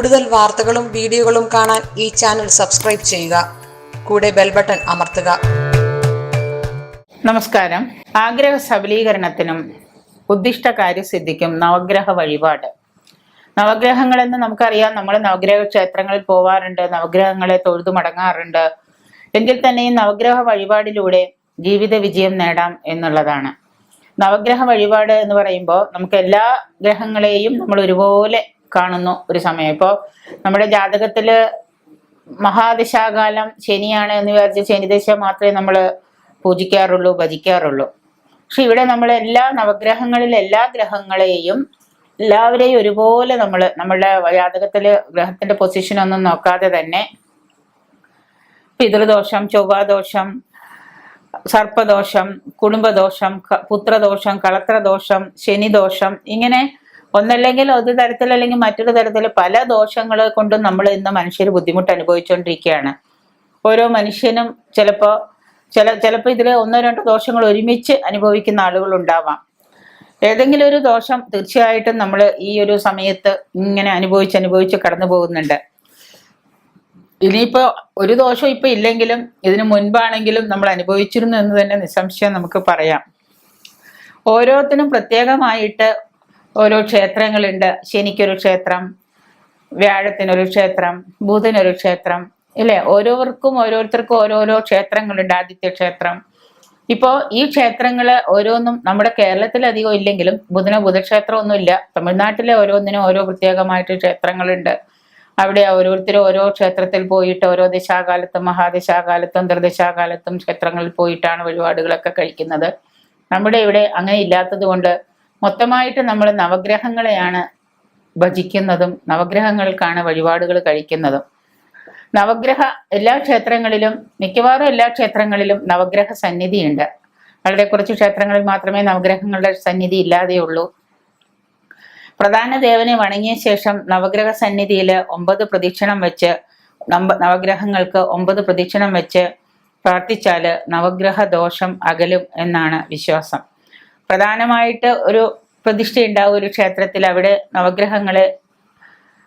കൂടുതൽ വാർത്തകളും വീഡിയോകളും കാണാൻ ഈ ചാനൽ സബ്സ്ക്രൈബ് ചെയ്യുക. കൂടെ ബെൽ ബട്ടൺ അമർത്തുക. നമസ്കാരം. ആഗ്രഹ സബലീകരണത്തിനും ഉദ്ദിഷ്ട കാര്യസിദ്ധിക്കും നവഗ്രഹ വഴിപാട്. നവഗ്രഹങ്ങളെന്ന് നമുക്കറിയാം. നമ്മൾ നവഗ്രഹ ക്ഷേത്രങ്ങളിൽ പോവാറുണ്ട്. നവഗ്രഹങ്ങളെ തൊഴുതു മടങ്ങാറുണ്ട്. എങ്കിൽ തന്നെയും നവഗ്രഹ വഴിപാടിലൂടെ ജീവിത വിജയം നേടാം എന്നുള്ളതാണ്. നവഗ്രഹ വഴിപാട് എന്ന് പറയുമ്പോൾ നമുക്ക് എല്ലാ ഗ്രഹങ്ങളെയും നമ്മൾ ഒരുപോലെ കാണുന്നു ഒരു സമയം. ഇപ്പോ നമ്മുടെ ജാതകത്തിൽ മഹാദിശാകാലം ശനിയാണ് എന്ന് വിചാരിച്ച് ശനിദശ മാത്രമേ നമ്മൾ പൂജിക്കാറുള്ളൂ ഭജിക്കാറുള്ളൂ. പക്ഷെ ഇവിടെ നമ്മൾ എല്ലാ നവഗ്രഹങ്ങളിൽ എല്ലാ ഗ്രഹങ്ങളെയും എല്ലാവരെയും ഒരുപോലെ നമ്മൾ നമ്മളുടെ ജാതകത്തിൽ ഗ്രഹത്തിന്റെ പൊസിഷൻ ഒന്നും നോക്കാതെ തന്നെ പിതൃദോഷം ചൊവ്വാദോഷം സർപ്പദോഷം കുടുംബദോഷം പുത്രദോഷം കളത്രദോഷം ശനിദോഷം ഇങ്ങനെ ഒന്നല്ലെങ്കിൽ ഒരു തരത്തിൽ അല്ലെങ്കിൽ മറ്റൊരു തരത്തിൽ പല ദോഷങ്ങൾ കൊണ്ടും നമ്മൾ ഇന്ന് മനുഷ്യർ ബുദ്ധിമുട്ട് അനുഭവിച്ചുകൊണ്ടിരിക്കുകയാണ് ഓരോ മനുഷ്യനും ചിലപ്പോൾ ചില ചിലപ്പോൾ ഇതിലെ ഒന്നോ രണ്ടോ ദോഷങ്ങൾ ഒരുമിച്ച് അനുഭവിക്കുന്ന ആളുകൾ ഉണ്ടാവാം. ഏതെങ്കിലും ഒരു ദോഷം തീർച്ചയായിട്ടും നമ്മൾ ഈ ഒരു സമയത്ത് ഇങ്ങനെ അനുഭവിച്ച് അനുഭവിച്ച് കടന്നു പോകുന്നുണ്ട്. ഇനിയിപ്പോ ഒരു ദോഷം ഇപ്പൊ ഇല്ലെങ്കിലും ഇതിനു മുൻപാണെങ്കിലും നമ്മൾ അനുഭവിച്ചിരുന്നു എന്ന് തന്നെ നിസ്സംശയം നമുക്ക് പറയാം. ഓരോത്തിനും പ്രത്യേകമായിട്ട് ഓരോ ക്ഷേത്രങ്ങളുണ്ട്. ശനിക്കൊരു ക്ഷേത്രം വ്യാഴത്തിനൊരു ക്ഷേത്രം ബുധനൊരു ക്ഷേത്രം ഇല്ലേ? ഓരോവർക്കും ഓരോരുത്തർക്കും ഓരോരോ ക്ഷേത്രങ്ങളുണ്ട് ആദിത്യ ക്ഷേത്രം. ഇപ്പോ ഈ ക്ഷേത്രങ്ങൾ ഓരോന്നും നമ്മുടെ കേരളത്തിൽ അധികം ഇല്ലെങ്കിലും ബുധന ബുധക്ഷേത്രം ഒന്നും ഇല്ല തമിഴ്നാട്ടിലെ ഓരോന്നിനും ഓരോ പ്രത്യേകമായിട്ട് ക്ഷേത്രങ്ങളുണ്ട്. അവിടെ ഓരോരുത്തരും ഓരോ ക്ഷേത്രത്തിൽ പോയിട്ട് ഓരോ ദിശാകാലത്തും മഹാദിശാകാലത്തും ദൃദിശാകാലത്തും ക്ഷേത്രങ്ങളിൽ പോയിട്ടാണ് വഴിപാടുകളൊക്കെ കഴിക്കുന്നത്. നമ്മുടെ ഇവിടെ അങ്ങനെ ഇല്ലാത്തത് കൊണ്ട് മൊത്തമായിട്ട് നമ്മൾ നവഗ്രഹങ്ങളെയാണ് ഭജിക്കുന്നതും നവഗ്രഹങ്ങൾക്കാണ് വഴിപാടുകൾ കഴിക്കുന്നതും. നവഗ്രഹ എല്ലാ ക്ഷേത്രങ്ങളിലും മിക്കവാറും എല്ലാ ക്ഷേത്രങ്ങളിലും നവഗ്രഹ സന്നിധിയുണ്ട്. വളരെ കുറച്ച് ക്ഷേത്രങ്ങളിൽ മാത്രമേ നവഗ്രഹങ്ങളുടെ സന്നിധി ഇല്ലാതെയുള്ളൂ പ്രധാന ദേവനെ വണങ്ങിയ ശേഷം നവഗ്രഹ സന്നിധിയിൽ ഒമ്പത് പ്രദക്ഷിണം വെച്ച് നവഗ്രഹങ്ങൾക്ക് ഒമ്പത് പ്രദക്ഷിണം വെച്ച് പ്രാർത്ഥിച്ചാൽ നവഗ്രഹ ദോഷം അകലും എന്നാണ് വിശ്വാസം. പ്രധാനമായിട്ട് ഒരു പ്രതിഷ്ഠ ഉണ്ടാവും ഒരു ക്ഷേത്രത്തിൽ. അവിടെ നവഗ്രഹങ്ങൾ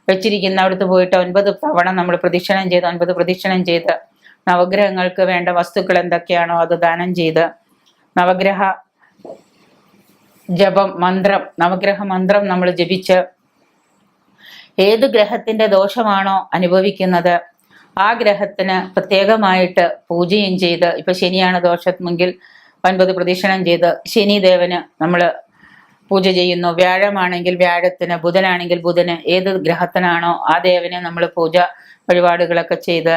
വെച്ചിരിക്കുന്ന അവിടുത്തെ പോയിട്ട് ഒൻപത് തവണ നമ്മൾ പ്രദക്ഷിണം ചെയ്ത് ഒൻപത് പ്രദക്ഷിണം ചെയ്ത് നവഗ്രഹങ്ങൾക്ക് വേണ്ട വസ്തുക്കൾ എന്തൊക്കെയാണോ അത് ദാനം ചെയ്ത് നവഗ്രഹ ജപം മന്ത്രം നവഗ്രഹ മന്ത്രം നമ്മൾ ജപിച്ച് ഏത് ഗ്രഹത്തിന്റെ ദോഷമാണോ അനുഭവിക്കുന്നത് ആ ഗ്രഹത്തിന് പ്രത്യേകമായിട്ട് പൂജയും ചെയ്ത് ഇപ്പൊ ശനിയാണ് ദോഷമെങ്കിൽ ഒൻപത് പ്രദക്ഷിണം ചെയ്ത് ശനി ദേവന് നമ്മൾ പൂജ ചെയ്യുന്നു. വ്യാഴമാണെങ്കിൽ വ്യാഴത്തിന് ബുധനാണെങ്കിൽ ബുധന്. ഏത് ഗ്രഹത്തിനാണോ ആ ദേവനെ നമ്മൾ പൂജ വഴിപാടുകളൊക്കെ ചെയ്ത്.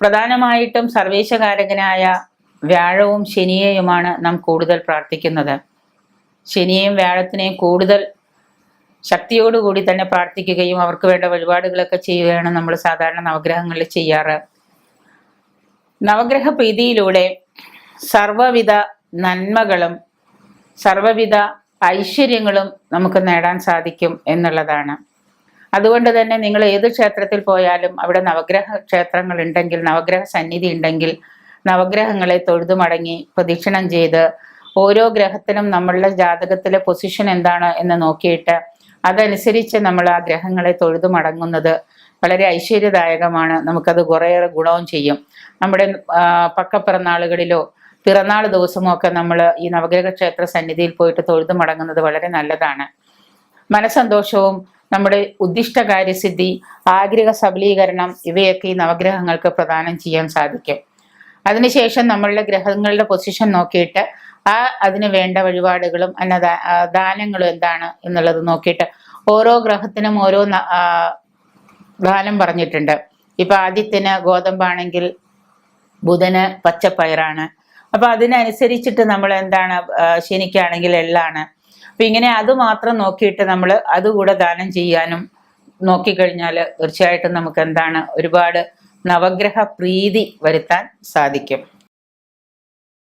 പ്രധാനമായിട്ടും സർവേശകാരകനായ വ്യാഴവും ശനിയെയുമാണ് നാം കൂടുതൽ പ്രാർത്ഥിക്കുന്നത്. ശനിയെയും വ്യാഴത്തിനെയും കൂടുതൽ ശക്തിയോടുകൂടി തന്നെ പ്രാർത്ഥിക്കുകയും അവർക്ക് വേണ്ട വഴിപാടുകളൊക്കെ ചെയ്യുകയാണ് നമ്മൾ സാധാരണ നവഗ്രഹങ്ങളിൽ ചെയ്യാറ്. നവഗ്രഹ പ്രീതിയിലൂടെ സർവവിധ നന്മകളും സർവവിധ ഐശ്വര്യങ്ങളും നമുക്ക് നേടാൻ സാധിക്കും എന്നുള്ളതാണ്. അതുകൊണ്ട് തന്നെ നിങ്ങൾ ഏത് ക്ഷേത്രത്തിൽ പോയാലും അവിടെ നവഗ്രഹ ക്ഷേത്രങ്ങൾ ഉണ്ടെങ്കിൽ നവഗ്രഹ സന്നിധി ഉണ്ടെങ്കിൽ നവഗ്രഹങ്ങളെ തൊഴുതു മടങ്ങി പ്രദക്ഷിണം ചെയ്ത് ഓരോ ഗ്രഹത്തിനും നമ്മളുടെ ജാതകത്തിലെ പൊസിഷൻ എന്താണ് എന്ന് നോക്കിയിട്ട് അതനുസരിച്ച് നമ്മൾ ആ ഗ്രഹങ്ങളെ തൊഴുതു മടങ്ങുന്നത് വളരെ ഐശ്വര്യദായകമാണ്. നമുക്കത് കുറേയേറെ ഗുണവും ചെയ്യും. നമ്മുടെ പക്കപ്പിറന്നാളുകളിലോ പിറന്നാൾ ദിവസമോ ഒക്കെ നമ്മൾ ഈ നവഗ്രഹ ക്ഷേത്ര സന്നിധിയിൽ പോയിട്ട് തൊഴുതു മടങ്ങുന്നത് വളരെ നല്ലതാണ്. മനസന്തോഷവും നമ്മുടെ ഉദ്ദിഷ്ട കാര്യസിദ്ധി ആഗ്രഹ സബലീകരണം ഇവയൊക്കെ ഈ നവഗ്രഹങ്ങൾക്ക് പ്രദാനം ചെയ്യാൻ സാധിക്കും. അതിനുശേഷം നമ്മളുടെ ഗ്രഹങ്ങളുടെ പൊസിഷൻ നോക്കിയിട്ട് ആ അതിന് വേണ്ട വഴിപാടുകളും അന്ന ദാനങ്ങളും എന്താണ് എന്നുള്ളത് നോക്കിയിട്ട് ഓരോ ഗ്രഹത്തിനും ഓരോ ദാനം പറഞ്ഞിട്ടുണ്ട്. ഇപ്പൊ ആദ്യത്തിന് ഗോതമ്പാണെങ്കിൽ ബുധന് പച്ചപ്പയറാണ്. അപ്പൊ അതിനനുസരിച്ചിട്ട് നമ്മൾ എന്താണ് ശനിക്കാണെങ്കിൽ എള്ളാണ് അപ്പൊ ഇങ്ങനെ അത് മാത്രം നോക്കിയിട്ട് നമ്മൾ അതുകൂടെ ദാനം ചെയ്യാനും നോക്കിക്കഴിഞ്ഞാൽ തീർച്ചയായിട്ടും നമുക്ക് എന്താണ് ഒരുപാട് നവഗ്രഹ പ്രീതി വരുത്താൻ സാധിക്കും.